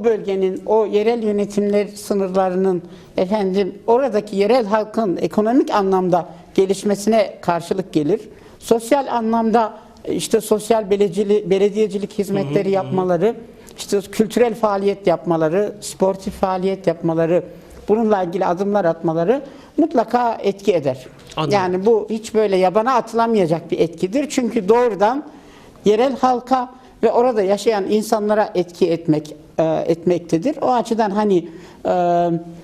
o bölgenin o yerel yönetimler sınırlarının efendim oradaki yerel halkın ekonomik anlamda gelişmesine karşılık gelir. Sosyal anlamda işte sosyal belediyecilik, belediyecilik hizmetleri yapmaları, işte kültürel faaliyet yapmaları, sportif faaliyet yapmaları, bununla ilgili adımlar atmaları mutlaka etki eder. Anladım. Yani bu hiç böyle yabana atılamayacak bir etkidir. Çünkü doğrudan yerel halka ve orada yaşayan insanlara etki etmek e, etmektedir. O açıdan hani e,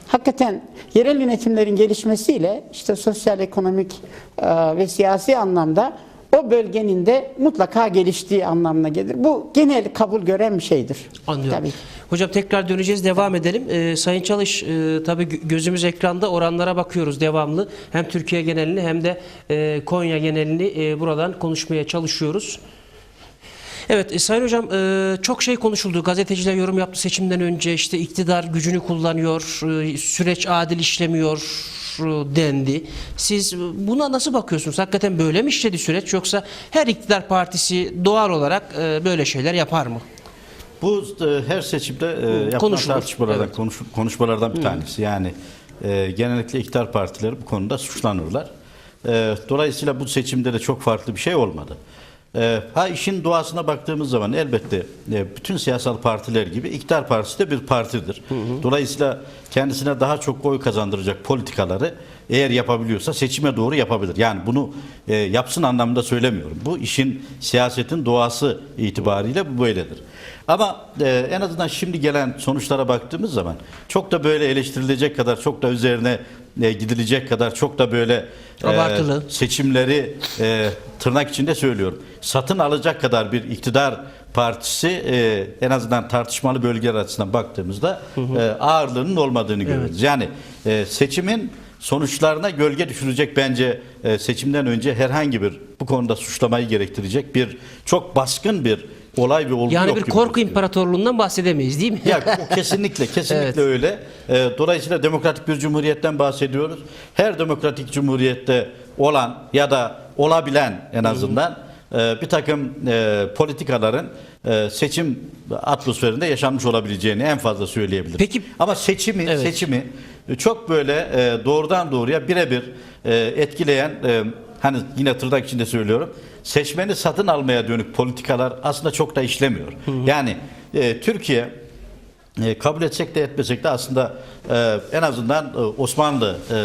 hakikaten yerel yönetimlerin gelişmesiyle işte sosyal, ekonomik e, ve siyasi anlamda o bölgenin de mutlaka geliştiği anlamına gelir. Bu genel kabul gören bir şeydir. Anlıyorum. Tabii. Hocam tekrar döneceğiz, devam edelim. Ee, Sayın Çalış, e, tabii gö- gözümüz ekranda oranlara bakıyoruz devamlı. Hem Türkiye genelini hem de e, Konya genelini e, buradan konuşmaya çalışıyoruz. Evet e, Sayın Hocam e, çok şey konuşuldu. Gazeteciler yorum yaptı seçimden önce. işte iktidar gücünü kullanıyor, e, süreç adil işlemiyor e, dendi. Siz buna nasıl bakıyorsunuz? Hakikaten böyle mi işledi süreç yoksa her iktidar partisi doğal olarak e, böyle şeyler yapar mı? Bu e, her seçimde e, yapılan konuşulur. tartışmalardan, Evet. konuş- konuşmalardan bir tanesi. Yani e, genellikle iktidar partileri bu konuda suçlanırlar. E, dolayısıyla bu seçimde de çok farklı bir şey olmadı. E, ha işin doğasına baktığımız zaman elbette e, bütün siyasal partiler gibi iktidar partisi de bir partidir. Dolayısıyla kendisine daha çok oy kazandıracak politikaları eğer yapabiliyorsa seçime doğru yapabilir. Yani bunu e, yapsın anlamında söylemiyorum. Bu işin siyasetin doğası itibariyle bu böyledir. Ama e, en azından şimdi gelen sonuçlara baktığımız zaman çok da böyle eleştirilecek kadar, çok da üzerine e, gidilecek kadar, çok da böyle e, Abartılı. seçimleri e, tırnak içinde söylüyorum. Satın alacak kadar bir iktidar partisi e, en azından tartışmalı bölgeler açısından baktığımızda e, ağırlığının olmadığını görüyoruz. Yani e, seçimin sonuçlarına gölge düşürecek bence e, seçimden önce herhangi bir bu konuda suçlamayı gerektirecek bir çok baskın bir olay ve olgu Yani yok bir gibi korku gözüküyor. imparatorluğundan bahsedemeyiz değil mi? Ya o kesinlikle kesinlikle Evet. öyle. Ee, dolayısıyla demokratik bir cumhuriyetten bahsediyoruz. Her demokratik cumhuriyette olan ya da olabilen en azından e, bir takım e, politikaların e, seçim atmosferinde yaşanmış olabileceğini en fazla söyleyebilirim. Peki- ama seçimi Evet. seçimi çok böyle e, doğrudan doğruya birebir e, etkileyen e, hani yine tırnak içinde söylüyorum. Seçmeni satın almaya dönük politikalar aslında çok da işlemiyor. Yani e, Türkiye e, kabul etsek de etmesek de aslında e, en azından e, Osmanlı e,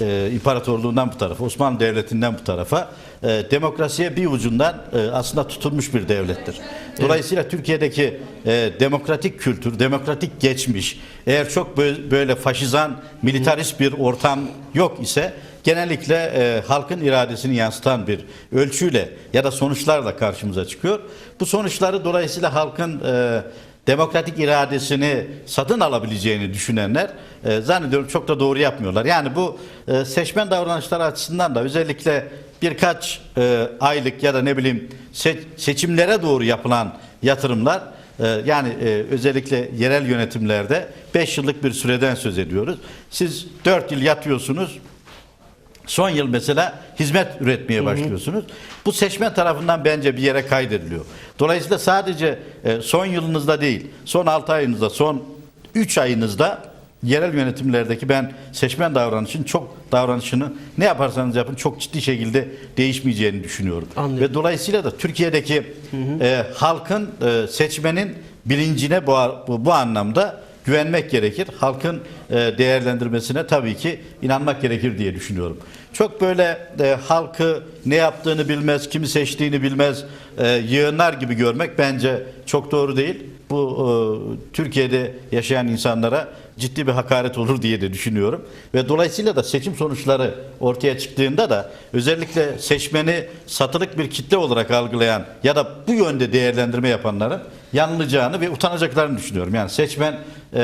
e, İmparatorluğundan bu tarafa, Osmanlı Devleti'nden bu tarafa e, demokrasiye bir ucundan e, aslında tutulmuş bir devlettir. Dolayısıyla Türkiye'deki e, demokratik kültür, demokratik geçmiş eğer çok bö- böyle faşizan, militarist bir ortam yok ise genellikle e, halkın iradesini yansıtan bir ölçüyle ya da sonuçlarla karşımıza çıkıyor. Bu sonuçları dolayısıyla halkın e, demokratik iradesini satın alabileceğini düşünenler e, zannediyorum çok da doğru yapmıyorlar. Yani bu e, seçmen davranışları açısından da özellikle birkaç e, aylık ya da ne bileyim se- seçimlere doğru yapılan yatırımlar e, yani e, özellikle yerel yönetimlerde 5 yıllık bir süreden söz ediyoruz. Siz 4 yıl yatıyorsunuz. Son yıl mesela hizmet üretmeye başlıyorsunuz. Bu seçmen tarafından bence bir yere kaydediliyor. Dolayısıyla sadece e, son yılınızda değil, son 6 ayınızda, son 3 ayınızda yerel yönetimlerdeki ben seçmen davranışın çok davranışını ne yaparsanız yapın çok ciddi şekilde değişmeyeceğini düşünüyorum. Anlıyorum. Ve dolayısıyla da Türkiye'deki e, halkın e, seçmenin bilincine bu, bu, bu anlamda güvenmek gerekir. Halkın e, değerlendirmesine tabii ki inanmak gerekir diye düşünüyorum. Çok böyle e, halkı ne yaptığını bilmez, kimi seçtiğini bilmez, e, yığınlar gibi görmek bence çok doğru değil. Bu e, Türkiye'de yaşayan insanlara ciddi bir hakaret olur diye de düşünüyorum. Ve dolayısıyla da seçim sonuçları ortaya çıktığında da özellikle seçmeni satılık bir kitle olarak algılayan ya da bu yönde değerlendirme yapanların yanılacağını ve utanacaklarını düşünüyorum. Yani seçmen e,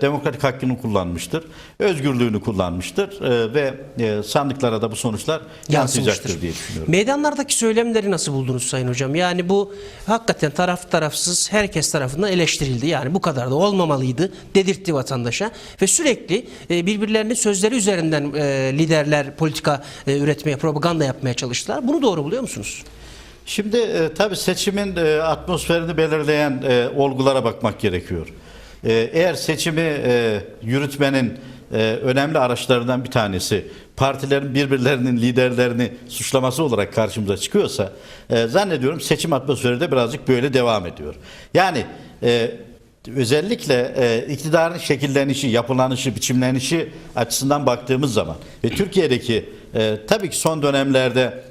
demokratik hakkını kullanmıştır, özgürlüğünü kullanmıştır e, ve e, sandıklara da bu sonuçlar yansıyacaktır diye düşünüyorum. Meydanlardaki söylemleri nasıl buldunuz Sayın Hocam? Yani bu hakikaten taraf tarafsız herkes tarafından eleştirildi. Yani bu kadar da olmamalıydı dedirtti vatandaşa. Ve sürekli e, birbirlerinin sözleri üzerinden e, liderler politika e, üretmeye, propaganda yapmaya çalıştılar. Bunu doğru buluyor musunuz? Şimdi e, tabii seçimin e, atmosferini belirleyen e, olgulara bakmak gerekiyor. e, eğer seçimi e, yürütmenin e, önemli araçlarından bir tanesi partilerin birbirlerinin liderlerini suçlaması olarak karşımıza çıkıyorsa e, zannediyorum seçim atmosferi de birazcık böyle devam ediyor. Yani e, özellikle e, iktidarın şekillenişi, yapılanışı, biçimlenişi açısından baktığımız zaman ve Türkiye'deki e, tabii ki son dönemlerde